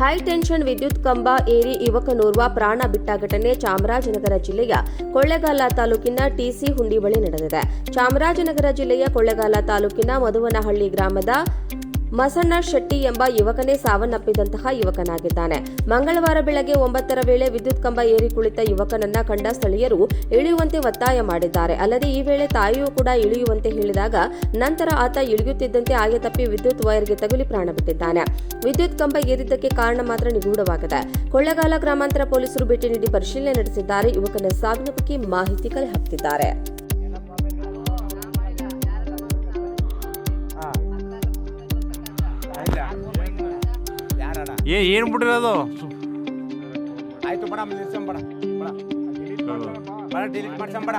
High tension ವಿದ್ಯುತ್ ಕಂಬ ಏರಿ ಯುವಕನೋರ್ವ ಪ್ರಾಣ ಬಿಟ್ಟ ಘಟನೆ ಚಾಮರಾಜನಗರ ಜಿಲ್ಲೆಯ ಕೊಳ್ಳೆಗಾಲ ತಾಲೂಕಿನ ಟಿಸಿ ಹುಂಡಿ ಬಳಿ ನಡೆದಿದೆ. ಚಾಮರಾಜನಗರ ಜಿಲ್ಲೆಯ ಕೊಳ್ಳೇಗಾಲ ತಾಲೂಕಿನ ಮಧುವನಹಳ್ಳಿ ಗ್ರಾಮದ ಮಸಣ್ಣ ಶೆಟ್ಟಿ ಎಂಬ ಯುವಕನೇ ಸಾವನ್ನಪ್ಪಿದಂತಹ ಯುವಕನಾಗಿದ್ದಾನೆ. ಮಂಗಳವಾರ ಬೆಳಗ್ಗೆ ಒಂಬತ್ತರ ವೇಳೆ ವಿದ್ಯುತ್ ಕಂಬ ಏರಿ ಕುಳಿತ ಯುವಕನನ್ನ ಕಂಡ ಸ್ಥಳೀಯರು ಇಳಿಯುವಂತೆ ಒತ್ತಾಯ ಮಾಡಿದ್ದಾರೆ. ಅಲ್ಲದೆ ಈ ವೇಳೆ ತಾಯಿಯೂ ಕೂಡ ಇಳಿಯುವಂತೆ ಹೇಳಿದಾಗ ನಂತರ ಆತ ಇಳಿಯುತ್ತಿದ್ದಂತೆ ಆಯತಪ್ಪಿ ವಿದ್ಯುತ್ ವೈರ್ಗೆ ತಗುಲಿ ಪ್ರಾಣ ಬಿಟ್ಟಿದ್ದಾನೆ. ವಿದ್ಯುತ್ ಕಂಬ ಏರಿದ್ದಕ್ಕೆ ಕಾರಣ ಮಾತ್ರ ನಿಗೂಢವಾಗಿದೆ. ಕೊಳ್ಳಗಾಲ ಗ್ರಾಮಾಂತರ ಪೊಲೀಸರು ಭೇಟಿ ನೀಡಿ ಪರಿಶೀಲನೆ ನಡೆಸಿದ್ದಾರೆ. ಯುವಕನ ಸಾವಿನ ಬಗ್ಗೆ ಮಾಹಿತಿ ಕಲೆ ಹಾಕ್ತಿದ್ದಾರೆ. ಏ ಏನು ಬಿಟ್ಟಿರೋದು ಆಯ್ತು ಬಡ ನಿಲ್ಸಂಬಡ ಬಡ ಡಿಲೀಟ್ ಮಾಡ್ಸಂಬಡ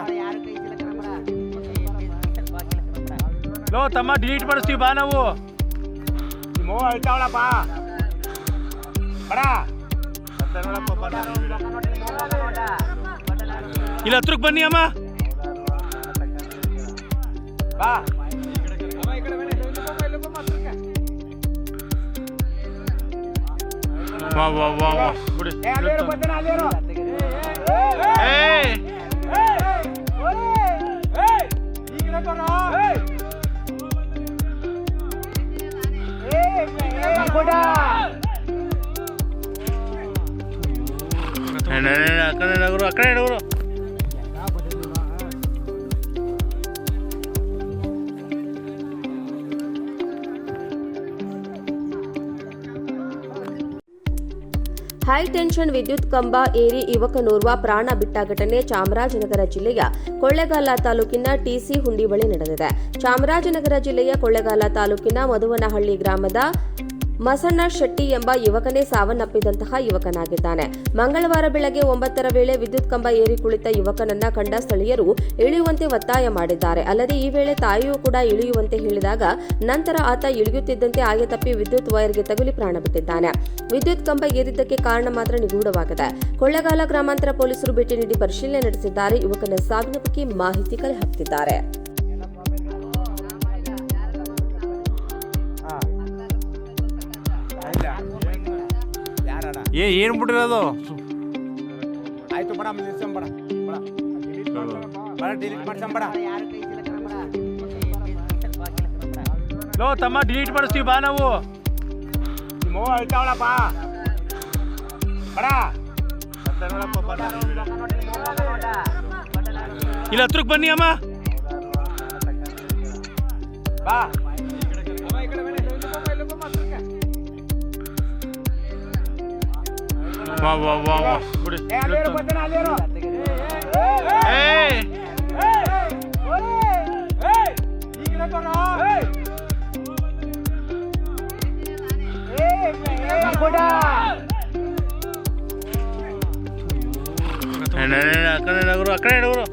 ಲೋ ತಮ್ಮ ಡಿಲೀಟ್ ಮಾಡಿಸ್ತೀವಿ ಬಾ ನಾವು. ನಿಮ್ಮ ಅಳ್ತಾವಳಪ್ಪ ಬಡ. ಇಲ್ಲಿ ಹತ್ರಕ್ಕೆ ಬನ್ನಿ ಅಮ್ಮ. ಬಾ. ವಾ ವಾ ವಾ ವಾ ಬಿಡಿ ಏ ಅಲ್ಲಿರು ಹೈ ಟೆನ್ಷನ್ ವಿದ್ಯುತ್ ಕಂಬ ಏರಿ ಯುವಕನೋರ್ವ ಪ್ರಾಣ ಬಿಟ್ಟ ಘಟನೆ ಚಾಮರಾಜನಗರ ಜಿಲ್ಲೆಯ ಕೊಳ್ಳೆಗಾಲ ತಾಲೂಕಿನ ಟಿಸಿ ಹುಂಡಿ ಬಳಿ ನಡೆದಿದೆ. ಚಾಮರಾಜನಗರ ಜಿಲ್ಲೆಯ ಕೊಳ್ಳೇಗಾಲ ತಾಲೂಕಿನ ಮಧುವನಹಳ್ಳಿ ಗ್ರಾಮದ ಮಸಣ್ಣ ಶೆಟ್ಟಿ ಎಂಬ ಯುವಕನೇ ಸಾವನ್ನಪ್ಪಿದಂತಹ ಯುವಕನಾಗಿದ್ದಾನೆ. ಮಂಗಳವಾರ ಬೆಳಗ್ಗೆ ಒಂಬತ್ತರ ವೇಳೆ ವಿದ್ಯುತ್ ಕಂಬ ಏರಿ ಕುಳಿತ ಯುವಕನನ್ನ ಕಂಡ ಸ್ಥಳೀಯರು ಇಳಿಯುವಂತೆ ಒತ್ತಾಯ ಮಾಡಿದ್ದಾರೆ. ಅಲ್ಲದೆ ಈ ವೇಳೆ ತಾಯಿಯೂ ಕೂಡ ಇಳಿಯುವಂತೆ ಹೇಳಿದಾಗ ನಂತರ ಆತ ಇಳಿಯುತ್ತಿದ್ದಂತೆ ಆಯತಪ್ಪಿ ವಿದ್ಯುತ್ ವೈರ್ಗೆ ತಗುಲಿ ಪ್ರಾಣ ಬಿಟ್ಟಿದ್ದಾನೆ. ವಿದ್ಯುತ್ ಕಂಬ ಏರಿದ್ದಕ್ಕೆ ಕಾರಣ ಮಾತ್ರ ನಿಗೂಢವಾಗಿದೆ. ಕೊಳ್ಳೇಗಾಲ ಗ್ರಾಮಾಂತರ ಪೊಲೀಸರು ಭೇಟಿ ನೀಡಿ ಪರಿಶೀಲನೆ ನಡೆಸಿದ್ದಾರೆ. ಯುವಕನ ಸಾವಿನ ಬಗ್ಗೆ ಮಾಹಿತಿ ಕಲೆ ಹಾಕ್ತಿದ್ದಾರೆ ಏ ಏನು ಬಿಟ್ಟಿರೋದು ಆಯ್ತು ಬಡ ನಿಲ್ಸಂಬಡ ಬಡ. ಡಿಲೀಟ್ ಮಾಡ್ಸಂಬಡ ಲೋ ತಮ್ಮ ಡಿಲೀಟ್ ಮಾಡಿಸ್ತೀವಿ ಬಾ ನಾವು. ನಿಮ್ಮ ಅಳ್ತಾವಳಪ್ಪ ಬಡ. ಇಲ್ಲಿ ಹತ್ರಕ್ಕೆ ಬನ್ನಿ ಅಮ್ಮ. ಬಾ. ವಾ ವಾ ವಾ ವಾ ಬಿಡಿ ಏ ಅಲ್ಲಿರು ಬರ್ತಾನೆ ಅಲ್ಲಿರು ಏ ಈ ಕಡೆ ಬರೋ ನಡೆ, ನಡೆ, ಆ ಕಡೆ ನಗರು ಆ ಕಡೆ ನಗರು